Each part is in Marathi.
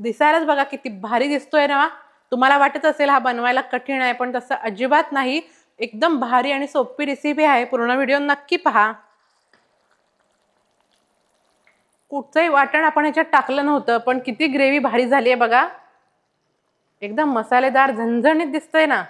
दिसायलाच बघा किती भारी दिसतोय ना तुम्हाला वाटत असेल हा बनवायला कठीण आहे पण तसं अजिबात नाही. एकदम भारी आणि सोपी रेसिपी आहे. पूर्ण व्हिडिओ नक्की पहा. कुठचंही वाटण आपण ह्याच्यात टाकलं नव्हतं पण किती ग्रेव्ही भारी झाली आहे बघा. एकदम मसालेदार झणझणीत दिसतंय ना.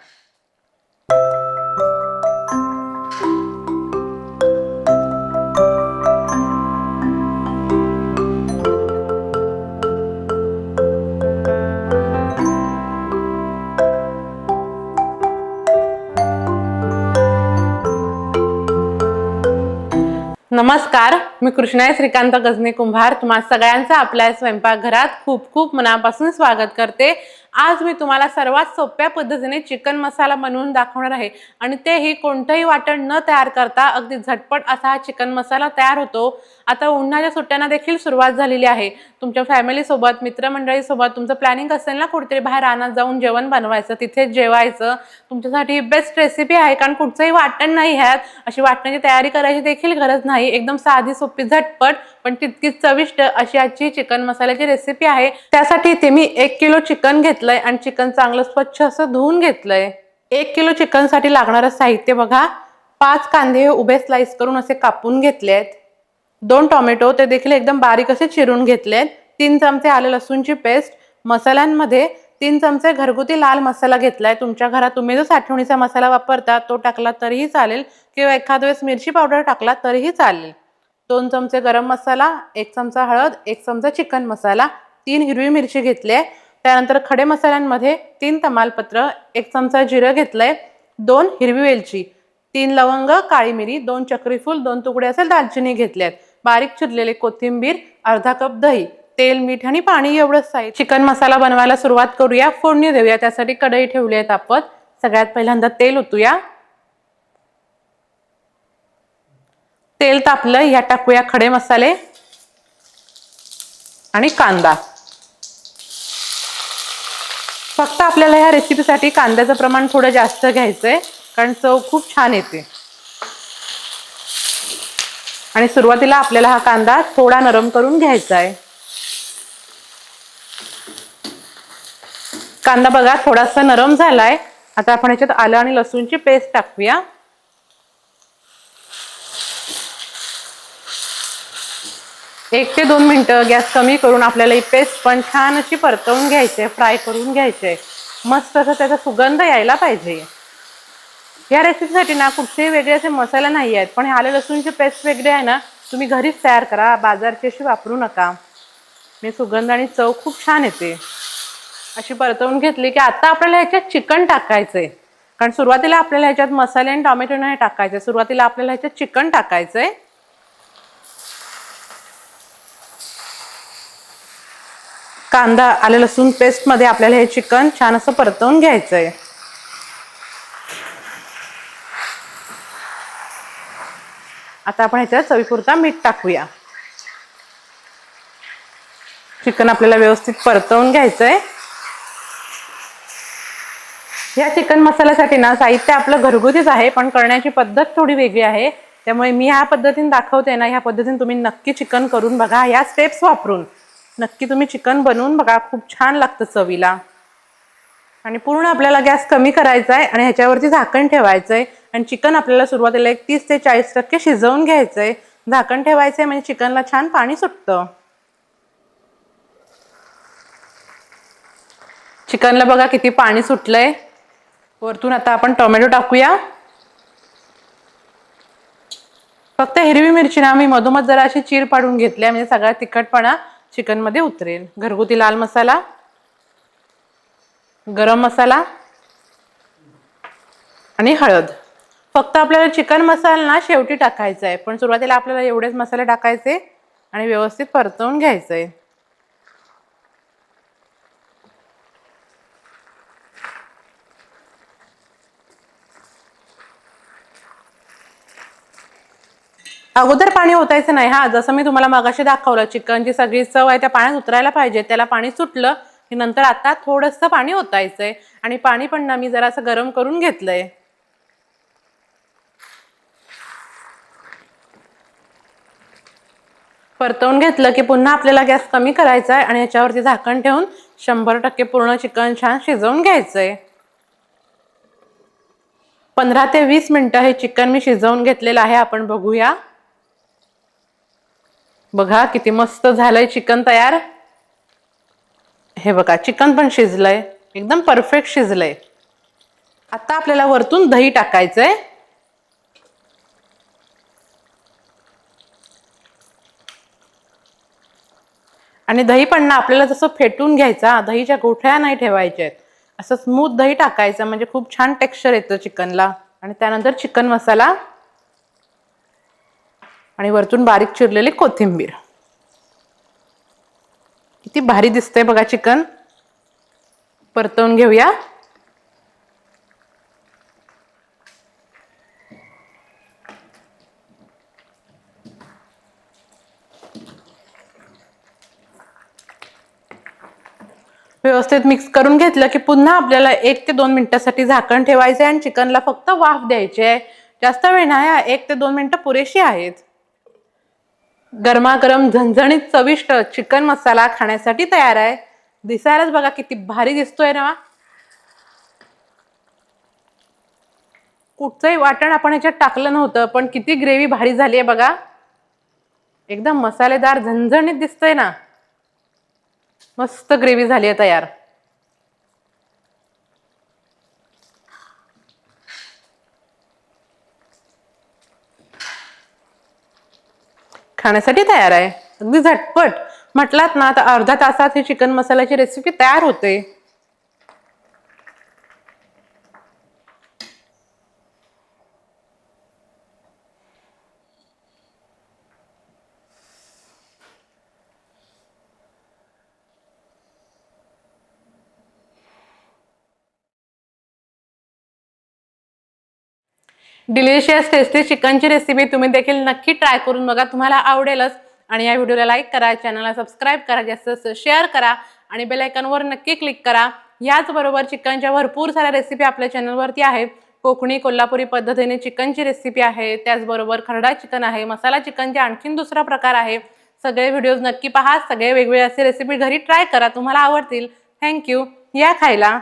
नमस्कार मी कृष्णा श्रीकांत गजने कुंभार. तुम्हा सगळ्यांचं आपल्या स्वयंपाकघरात खूप खूप मनापासून स्वागत करते. आज मी तुम्हाला सर्वात सोप्या पद्धतीने चिकन मसाला बनवून दाखवणार आहे. आणि तेही कोणतंही वाटण न तयार करता अगदी झटपट असा हा चिकन मसाला तयार होतो. आता उन्हाळ्या सुट्ट्यांना देखील सुरुवात झालेली आहे. तुमच्या फॅमिलीसोबत मित्रमंडळीसोबत तुमचं प्लॅनिंग असेल ना कुठेतरी बाहेर रानात जाऊन जेवण बनवायचं तिथेच जेवायचं. तुमच्यासाठी बेस्ट रेसिपी आहे कारण कुठचंही वाटण नाही ह्यात. अशी वाटण्याची तयारी करायची देखील गरज नाही. एकदम साधी सोपी झटपट पण तितकीच चविष्ट अशी आजची चिकन मसाल्याची रेसिपी आहे. त्यासाठी इथे मी एक किलो चिकन घेतलं घेतलंय आणि चिकन चांगलं स्वच्छ असं धुवून घेतलंय. एक किलो चिकनसाठी लागणारं साहित्य बघा. पाच कांदे हे उभे स्लाइस करून असे कापून घेतले आहेत दोन टोमॅटो ते देखील एकदम बारीक असे चिरून घेतले आहेत तीन चमचे आले लसूणची पेस्ट मसाल्यांमध्ये तीन चमचे घरगुती लाल मसाला घेतला आहे तुमच्या घरात तुम्ही जो साठवणीचा मसाला वापरता तो टाकला तरीही चालेल. किंवा एखाद वेळेस मिरची पावडर टाकला तरीही चालेल. दोन चमचे गरम मसाला एक चमचा हळद एक चमचा चिकन मसाला तीन हिरवी मिरची घेतली आहे त्यानंतर खडे मसाल्यांमध्ये तीन तमालपत्र एक चमचा जिरं घेतलंय दोन हिरवी वेलची तीन लवंग काळी मिरी दोन चक्रीफूल दोन तुकडे असेल दालचिनी घेतल्यात. बारीक चिरलेले कोथिंबीर अर्धा कप दही तेल मीठ आणि पाणी एवढंच आहे चिकन मसाला बनवायला सुरुवात करूया फोडणी देऊया त्यासाठी कढई ठेवली आहे तापत सगळ्यात पहिल्यांदा तेल ओतूया. तेल तापलं ह्या टाकूया खडे मसाले आणि कांदा. फक्त आपल्याला ह्या रेसिपीसाठी कांद्याचं प्रमाण थोडं जास्त घ्यायचंय कारण चव खूप छान येते. आणि सुरुवातीला आपल्याला हा कांदा थोडा नरम करून घ्यायचा आहे कांदा बघा थोडासा नरम झालाय. आता आपण ह्याच्यात आलं आणि लसूणची पेस्ट टाकूया. एक ते दोन मिनटं गॅस कमी करून आपल्याला ही पेस्ट पण छान अशी परतवून घ्यायची आहे फ्राय करून घ्यायची आहे. मस्त असं त्याचा सुगंध यायला पाहिजे. या रेसिपीसाठी ना कुठचेही वेगळे असे मसाले नाही आहेत पण हे आले लसूणचे पेस्ट वेगळे आहे ना तुम्ही घरीच तयार करा बाजारची अशी वापरू नका. मी सुगंध आणि चव खूप छान येते. अशी परतवून घेतली की आता आपल्याला ह्याच्यात चिकन टाकायचंय. कारण सुरुवातीला आपल्याला ह्याच्यात मसाले आणि टोमॅटो नाही टाकायचे सुरुवातीला आपल्याला ह्याच्यात चिकन टाकायचंय. कांदा आले लसूण पेस्टमध्ये आपल्याला हे चिकन छान असं परतवून घ्यायचं आहे आता आपण ह्याच्यात चवीपुरता मीठ टाकूया. चिकन आपल्याला व्यवस्थित परतवून घ्यायचं आहे या चिकन मसाल्यासाठी ना साहित्य आपलं घरगुतीच आहे पण करण्याची पद्धत थोडी वेगळी आहे. त्यामुळे मी ह्या पद्धतीने दाखवते ना ह्या पद्धतीने तुम्ही नक्की चिकन करून बघा ह्या स्टेप्स वापरून. नक्की तुम्ही चिकन बनवून बघा खूप छान लागतं चवीला. आणि पूर्ण आपल्याला गॅस कमी करायचा आहे आणि ह्याच्यावरती झाकण ठेवायचं आहे आणि चिकन आपल्याला सुरुवातीला एक तीस ते चाळीस टक्के शिजवून घ्यायचं आहे झाकण ठेवायचं आहे म्हणजे चिकनला छान पाणी सुटतं. चिकनला बघा किती पाणी सुटलंय. वरतून आता आपण टोमॅटो टाकूया. फक्त हिरवी मिरची ना मी मधोमध जरा अशी चीर पाडून घेतली म्हणजे सगळा तिखटपणा चिकनमध्ये उतरेल. घरगुती लाल मसाला गरम मसाला आणि हळद. फक्त आपल्याला चिकन मसाला ना शेवटी टाकायचा आहे पण सुरुवातीला आपल्याला एवढेच मसाले टाकायचे आणि व्यवस्थित परतवून घ्यायचं आहे अगोदर पाणी ओतायचं नाही. हा जसं मी तुम्हाला मगाशी दाखवलं चिकनची सगळी चव आहे त्या पाण्यात उतरायला पाहिजे. त्याला पाणी सुटलं की नंतर आता थोडंसं पाणी ओतायचंय. आणि पाणी पण ना मी जरासं गरम करून घेतलंय. परतवून घेतलं की पुन्हा आपल्याला गॅस कमी करायचा आहे आणि याच्यावरती झाकण ठेवून शंभर टक्के पूर्ण चिकन छान शिजवून घ्यायचंय. पंधरा ते वीस मिनिटं हे चिकन मी शिजवून घेतलेलं आहे. आपण बघूया. बघा किती मस्त झालंय चिकन तयार. हे बघा चिकन पण शिजलंय. एकदम परफेक्ट शिजलंय. आता आपल्याला वरतून दही टाकायचंय. आणि दही पण ना आपल्याला जसं फेटून घ्यायचा दहीच्या गोठ्या नाही ठेवायच्या आहेत असं स्मूथ दही टाकायचं म्हणजे खूप छान टेक्स्चर येतं चिकनला. आणि त्यानंतर चिकन मसाला आणि वरतून बारीक चिरलेली कोथिंबीर. किती भारी दिसतंय बघा चिकन. परतवून घेऊया. व्यवस्थित मिक्स करून घेतलं की पुन्हा आपल्याला एक ते दोन मिनिटासाठी झाकण ठेवायचं आहे आणि चिकनला फक्त वाफ द्यायची आहे जास्त वेळ नाही एक ते दोन मिनिटं पुरेशी आहेत. गरमागरम झणझणीत चविष्ट चिकन मसाला खाण्यासाठी तयार आहे. दिसायलाच बघा किती भारी दिसतोय ना. कुठचंही वाटण आपण ह्याच्यात टाकलं नव्हतं पण किती ग्रेव्ही भारी झाली आहे बघा. एकदम मसालेदार झणझणीत दिसतोय ना. मस्त ग्रेव्ही झाली आहे तयार. खाण्यासाठी तयार आहे. अगदी झटपट. म्हटलात ना तर अर्धा तासात ही चिकन मसाल्याची रेसिपी तयार होते. डिलिशियस टेस्टी चिकनची रेसिपी तुम्ही देखील नक्की ट्राय करून बघा. तुम्हाला आवडेलच. आणि या व्हिडिओला लाईक करा चॅनलला सबस्क्राईब करा जास्त जास्त शेअर करा आणि बेलायकनवर नक्की क्लिक करा. याचबरोबर चिकनच्या भरपूर साऱ्या रेसिपी आपल्या चॅनलवरती आहेत. कोकणी कोल्हापुरी पद्धतीने चिकनची रेसिपी आहे. त्याचबरोबर खरडा चिकन आहे. मसाला चिकनचे आणखीन दुसरा प्रकार आहे. सगळे व्हिडिओज नक्की पहा. सगळे वेगवेगळे असे रेसिपी घरी ट्राय करा. तुम्हाला आवडतील. थँक्यू या खायला.